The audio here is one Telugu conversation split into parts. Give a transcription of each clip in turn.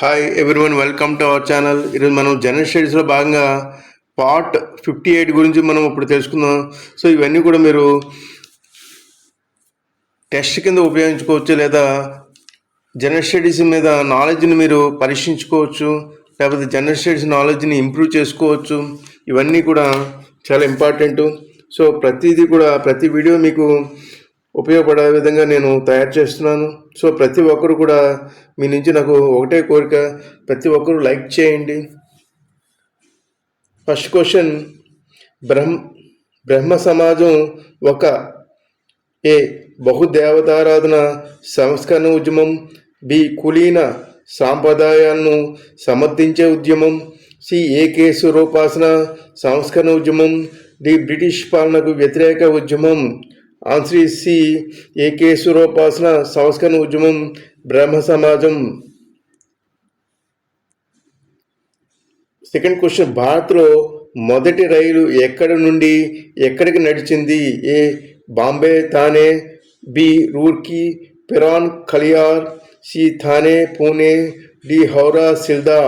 Hi everyone welcome to our channel ఈరోజు మనం జనరల్ స్టడీస్లో భాగంగా పార్ట్ ఫిఫ్టీ ఎయిట్ గురించి మనం ఇప్పుడు తెలుసుకుందాం. సో ఇవన్నీ కూడా మీరు టెస్ట్ కింద ఉపయోగించుకోవచ్చు లేదా జనరల్ స్టడీస్ మీద నాలెడ్జ్ని మీరు పరీక్షించుకోవచ్చు లేకపోతే జనరల్ స్టడీస్ నాలెడ్జ్ని ఇంప్రూవ్ చేసుకోవచ్చు. ఇవన్నీ కూడా చాలా ఇంపార్టెంట్ సో ప్రతిదీ కూడా ప్రతి వీడియో మీకు ఉపయోగపడే విధంగా నేను తయారు చేస్తున్నాను. సో ప్రతి ఒక్కరు కూడా మీ నుంచి నాకు ఒకటే కోరిక ప్రతి ఒక్కరు లైక్ చేయండి. ఫస్ట్ క్వశ్చన్ బ్రహ్మ బ్రహ్మ సమాజం ఒక ఏ బహుదేవతారాధన సంస్కరణ ఉద్యమం బి కులీన సాంప్రదాయాలను సమర్థించే ఉద్యమం సి ఏ కేసు రూపాసన సంస్కరణ ఉద్యమం డి బ్రిటిష్ పాలనకు వ్యతిరేక ఉద్యమం. ఆన్సర్ సి ఏకే స్వరూపాసన సంస్కరణ ఉద్యమం బ్రహ్మ సమాజం. సెకండ్ క్వశ్చన్ భారత్లో మొదటి రైలు ఎక్కడి నుండి ఎక్కడికి నడిచింది? A Bombay Thane B Roorkee Piran Kaliyar C Thane Pune D Howrah Sealdah.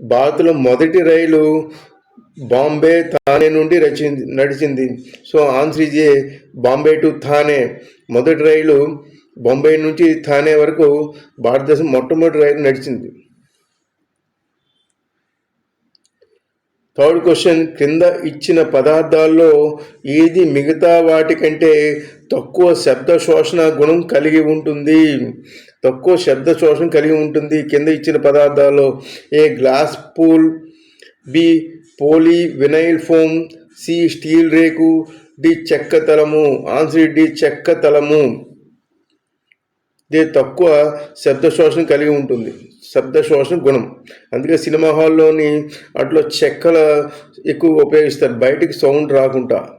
భారత్లో మొదటి రైలు బాంబే థానే నుండి రచింది నడిచింది. So answer Bombay to Thane. మొదటి రైలు బొంబై నుంచి థానే వరకు భారతదేశం మొట్టమొదటి రైలు నడిచింది. థర్డ్ క్వశ్చన్ క్రింద ఇచ్చిన పదార్థాల్లో ఏది మిగతా వాటికంటే తక్కువ శబ్ద శోషణ గుణం కలిగి ఉంటుంది? తక్కువ శబ్ద శోషణ కలిగి ఉంటుంది. కింద ఇచ్చిన పదార్థాల్లో A glass wool B poly vinyl foam C steel రేకు డి చెక్క తలము ఆన్సర్ డి చెక్క తలము. ఇది తక్కువ శబ్ద శోషణ కలిగి ఉంటుంది. శబ్ద శోషణ గుణం. అందుకే సినిమా హాల్లోని అట్లా చెక్కల ఎక్కువ ఉపయోగిస్తారు. బయటికి సౌండ్ రాకుండా.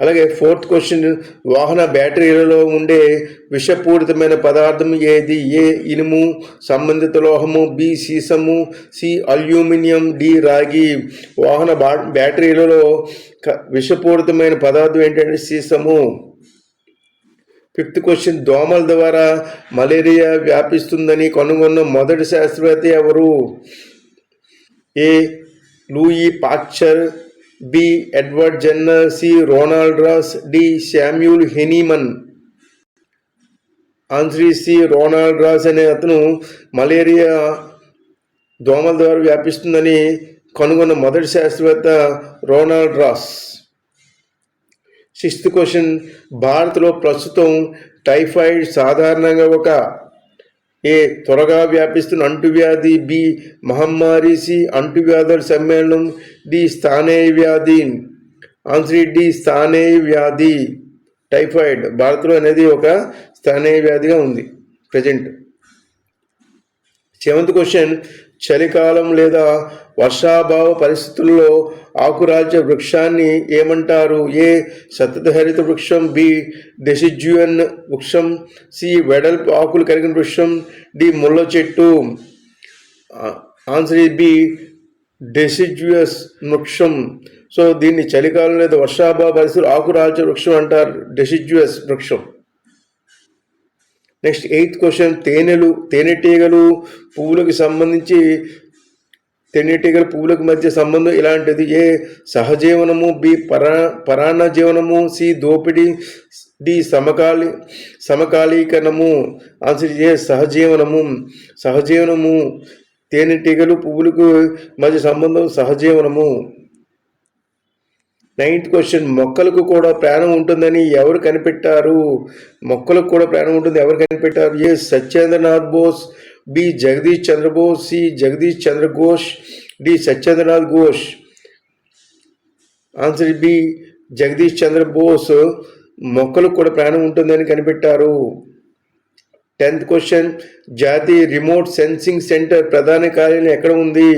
అలాగే ఫోర్త్ క్వశ్చన్ వాహన బ్యాటరీలలో ఉండే విషపూరితమైన పదార్థం ఏది? ఏ ఇనుము సంబంధిత లోహము బి సీసము సి అల్యూమినియం డి రాగి. వాహన బా బ్యాటరీలలో విషపూరితమైన పదార్థం ఏంటంటే సీసము. ఫిఫ్త్ క్వశ్చన్ దోమల ద్వారా మలేరియా వ్యాపిస్తుందని కనుగొన్న మొదటి శాస్త్రవేత్త ఎవరు? A Louis Pasteur B. Edward Jenner C. Ronald Ross D. Samuel Hahnemann. Answer C. Ronald Ross అనే అతను మలేరియా దోమల ద్వారా వ్యాపిస్తుందని కనుగొన్న మొదటి శాస్త్రవేత్త రోనాల్డ్ రాస్. Sixth question. భారత్లో ప్రస్తుతం టైఫాయిడ్ సాధారణంగా ఒక ఏ త్వరగా వ్యాపిస్తున్న అంటువ్యాధి బి మహమ్మారి సి అంటువ్యాధుల సమ్మేళనం డి స్థానేయ వ్యాధి. ఆన్సర్ డి స్థానేయ వ్యాధి. టైఫాయిడ్ భారత్లో అనేది ఒక స్థానేయ వ్యాధిగా ఉంది ప్రజెంట్. సెవెంత్ క్వశ్చన్ చలికాలం లేదా వర్షాభావ పరిస్థితుల్లో ఆకురాజ్య వృక్షాన్ని ఏమంటారు? ఏ సతతహరిత వృక్షం బి డెసిడ్యుయన్ వృక్షం సి వెడల్పు ఆకులు కలిగిన వృక్షం డి ముళ్ళ చెట్టు. ఆన్సర్ బి డెసిడ్యుయస్ వృక్షం. సో దీన్ని చలికాలం లేదా వర్షాభావ పరిస్థితులు ఆకురాజ్య వృక్షం అంటారు డెసిడ్యుయస్ వృక్షం. నెక్స్ట్ ఎయిత్ క్వశ్చన్ తేనెలు తేనెటీగలు పువ్వులకు సంబంధించి తేనెటీగల పువ్వులకు మధ్య సంబంధం ఇలాంటిది. ఏ సహజీవనము బి పరా పరాణ జీవనము సి దోపిడీ డి సమకాలి సమకాలీకరణము. ఆన్సర్ ఏ సహజీవనము సహజీవనము తేనెటీగలు పువ్వులకు మధ్య సంబంధం సహజీవనము. నైన్త్ క్వశ్చన్ మొక్కలకు కూడా ప్రాణం ఉంటుందని ఎవరు కనిపెట్టారు? మొక్కలకు కూడా ప్రాణం ఉంటుంది ఎవరు కనిపెట్టారు? A Satyendranath Bose B Jagadish Chandrabose C Jagadish Chandra Ghosh D Satyendranath Ghosh. Answer B Jagadish Chandrabose. మొక్కలు మొక్కలకు కూడా ప్రాణం ఉంటుందని కనిపెట్టారు. టెన్త్ క్వశ్చన్ జాతీయ రిమోట్ సెన్సింగ్ సెంటర్ ప్రధాన కార్యాలయం ఎక్కడ ఉంది?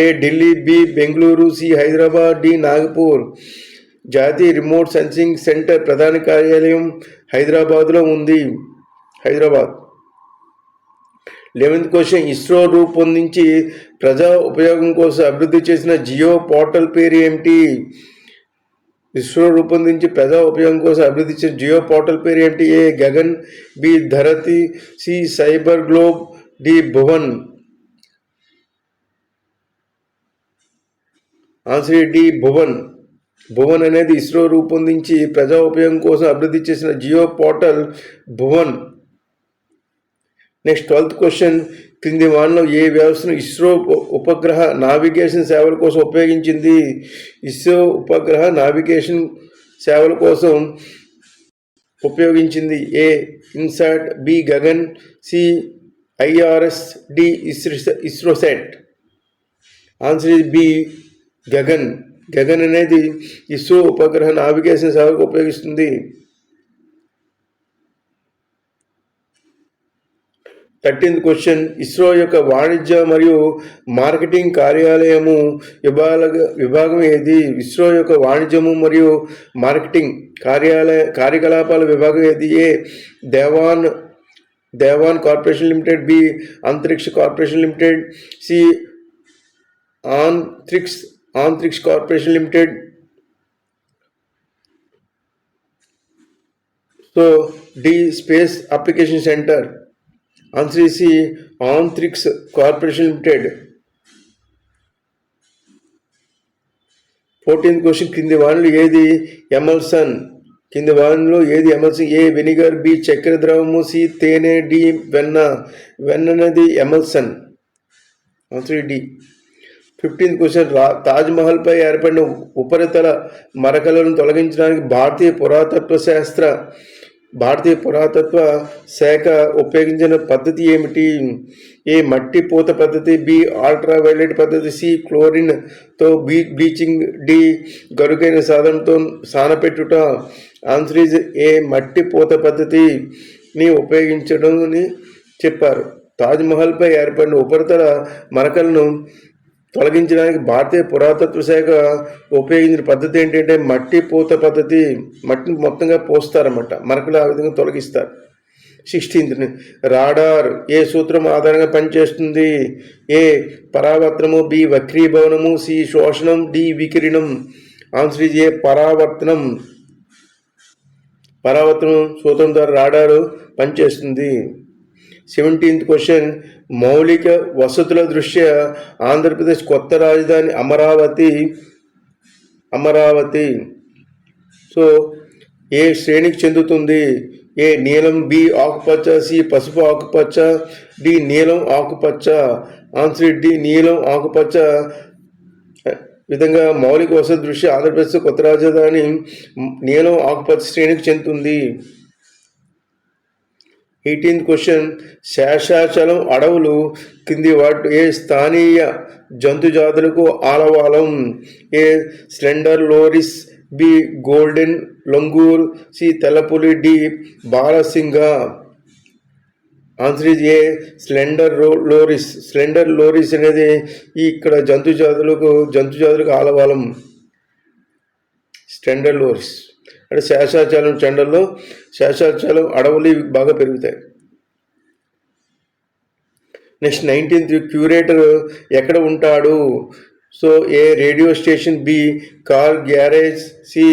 A Delhi B Bengaluru C Hyderabad D Nagpur. జాతీయ రిమోట్ సెన్సింగ్ సెంటర్ ప్రధాన కార్యాలయం హైదరాబాద్లో ఉంది. హైదరాబాద్. లెవెన్త్ క్వశ్చన్ ఇస్రో రూపొందించి ప్రజా ఉపయోగం కోసం అభివృద్ధి చేసిన జియో పోర్టల్ పేరు ఏమిటి? ఇస్రో రూపొందించి ప్రజా ఉపయోగం కోసం అభివృద్ధి చేసిన జియో పోర్టల్ పేరు ఏమిటి? A. Gagan B. Dharati C. Cyber globe D. Bhuvan. Answer D. Bhuvan. Bhuvan అనేది ఇస్రో రూపొందించి ప్రజా ఉపయోగం కోసం అభివృద్ధి చేసిన geo portal Bhuvan. Next twelfth question క్రింది వానలో ఏ వ్యవస్థను ఇస్రో ఉపగ్రహ నావిగేషన్ సేవల కోసం ఉపయోగించింది? ఇస్రో ఉపగ్రహ నావిగేషన్ సేవల కోసం ఉపయోగించింది. A INSAT B Gagan C IRS D ISRO ISROSAT answer is B Gagan. Gagan అనేది ఇస్రో ఉపగ్రహ నావిగేషన్ సేవకు ఉపయోగిస్తుంది. Thirteenth question. ఇస్రో యొక్క వాణిజ్య మరియు మార్కెటింగ్ కార్యాలయము విభాగ విభాగం ఏది? ఇస్రో యొక్క వాణిజ్యము మరియు మార్కెటింగ్ కార్యాలయ కార్యకలాపాల విభాగం ఏది? A? దేవాన్ దేవాన్ corporation limited B? Antariksh corporation limited C? Antrix Antariksh corporation limited. So D? Space application centre. Answer Antrix corporation limited. Fourteenth question కింది వానలు ఏది? ఎమల్సన్ కింది వానలో ఏది? ఎమల్సన్ ఏ వెనిగర్ బి చక్కెర ద్రవము సి తేనె డి వెన్న. వెన్ననది emulsion answer D. Fifteenth question రా తాజ్మహల్పై ఏర్పడిన ఉపరితల మరకలను తొలగించడానికి భారతీయ పురాతత్వ శాస్త్ర భారతీయ పురాతత్వ శాఖ ఉపయోగించిన పద్ధతి ఏమిటి? ఏ మట్టి పూత పద్ధతి బి అల్ట్రా వైలెట్ పద్ధతి సి క్లోరిన్తో బీ బ్లీచింగ్ డి గరుకైన సాధనంతో సానపెట్టుట. ఆన్సర్ ఈజ్ ఏ మట్టి పూత పద్ధతిని ఉపయోగించడం అని చెప్పారు. తాజ్మహల్పై ఏర్పడిన ఉపరితల మరకలను తొలగించడానికి భారతీయ పురాతత్వ శాఖ ఉపయోగించిన పద్ధతి ఏంటంటే మట్టి పూత పద్ధతి మట్టిని మొత్తంగా పోస్తారన్నమాట. మరకలు ఆ విధంగా తొలగిస్తారు. సిక్స్టీన్త్ రాడార్ ఏ సూత్రం ఆధారంగా పనిచేస్తుంది? ఏ పరావర్తనము బి వక్రీభవనము సి శోషణం డి వికిరణం. ఆన్సర్ ఇస్ ఏ పరావర్తనం. పరావర్తనం సూత్రం ద్వారా రాడారు పనిచేస్తుంది. సెవెంటీన్త్ క్వశ్చన్ మౌలిక వసతుల దృష్ట్యా ఆంధ్రప్రదేశ్ కొత్త రాజధాని అమరావతి అమరావతి. సో ఏ శ్రేణికి చెందుతుంది? ఏ నీలం బి ఆకుపచ్చ సి పసుపు ఆకుపచ్చ డి నీలం ఆకుపచ్చ. ఆన్సర్ డి నీలం ఆకుపచ్చ. విధంగా మౌలిక వసతి దృష్ట్యా ఆంధ్రప్రదేశ్ కొత్త రాజధాని నీలం ఆకుపచ్చ శ్రేణికి చెందుతుంది. ఎయిటీన్త్ క్వశ్చన్ శేషాచలం అడవులు కింది వాటి ఏ స్థానీయ జంతు జాతులకు ఆలవాలం? A slender loris B golden langur C తెల్లపులి D బాలసింగ? Answer is A slender loris. Slender loris అనేది ఇక్కడ జంతు జాతులకు జంతు జాతులకు ఆలవాలం. Slender Lowry's. అంటే శేషాచలం చెండల్లో శేషాచలం అడవులు బాగా పెరుగుతాయి. నెక్స్ట్ నైన్టీన్త్ క్యూరేటర్ ఎక్కడ ఉంటాడు? So A radio station? B car garage. C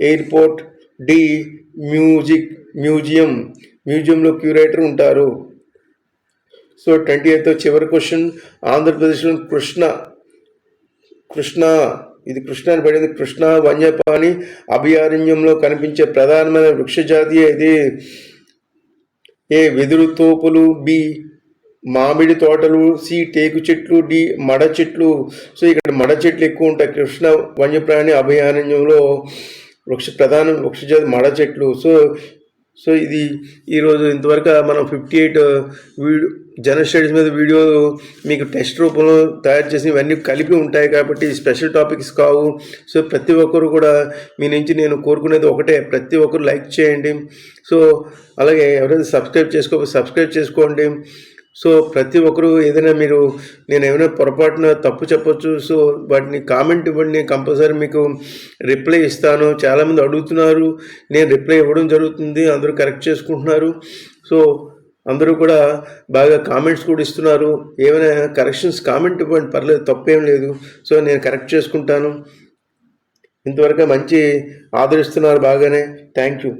airport. D music museum. మ్యూజియంలో క్యూరేటర్ ఉంటారు. సో ట్వంటీ ఎయిత్ చివరి క్వశ్చన్. ఆంధ్రప్రదేశ్లో కృష్ణ. కృష్ణ ఇది కృష్ణ అని పడింది. కృష్ణ వన్యప్రాణి అభయారణ్యంలో కనిపించే ప్రధానమైన వృక్షజాతి ఇది ఏ వెదురు తోపులు బి మామిడి తోటలు సి టేకు చెట్లు డి మడ చెట్లు. సో ఇక్కడ మడ చెట్లు ఎక్కువ ఉంటాయి. కృష్ణ వన్యప్రాణి అభయారణ్యంలో వృక్ష ప్రధాన వృక్షజాతి మడ చెట్లు. సో సో ఇది ఈరోజు ఇంతవరకు మనం fifty eight video general studies మీద వీడియో మీకు టెస్ట్ రూపంలో తయారు చేసి ఇవన్నీ కలిపి ఉంటాయి కాబట్టి స్పెషల్ టాపిక్స్ కావు. సో ప్రతి ఒక్కరు కూడా మీ నుంచి నేను కోరుకునేది ఒకటే ప్రతి ఒక్కరు లైక్ చేయండి. సో అలాగే ఎవరైనా సబ్స్క్రైబ్ చేసుకో సబ్స్క్రైబ్ చేసుకోండి. సో ప్రతి ఒక్కరు ఏదైనా మీరు నేను ఏమైనా పొరపాటున తప్పు చెప్పొచ్చు సో వాటిని కామెంట్ ఇవ్వండి కంపల్సరీ మీకు రిప్లై ఇస్తాను. చాలామంది అడుగుతున్నారు నేను రిప్లై ఇవ్వడం జరుగుతుంది అందరూ కరెక్ట్ చేసుకుంటున్నారు. సో అందరూ కూడా బాగా కామెంట్స్ కూడా ఇస్తున్నారు. ఏమైనా కరెక్షన్స్ కామెంట్ ఇవ్వండి పర్లేదు తప్పేం లేదు. సో నేను కరెక్ట్ చేసుకుంటాను. ఇంతవరకు మంచి ఆదరిస్తున్నారు బాగానే. Thank you.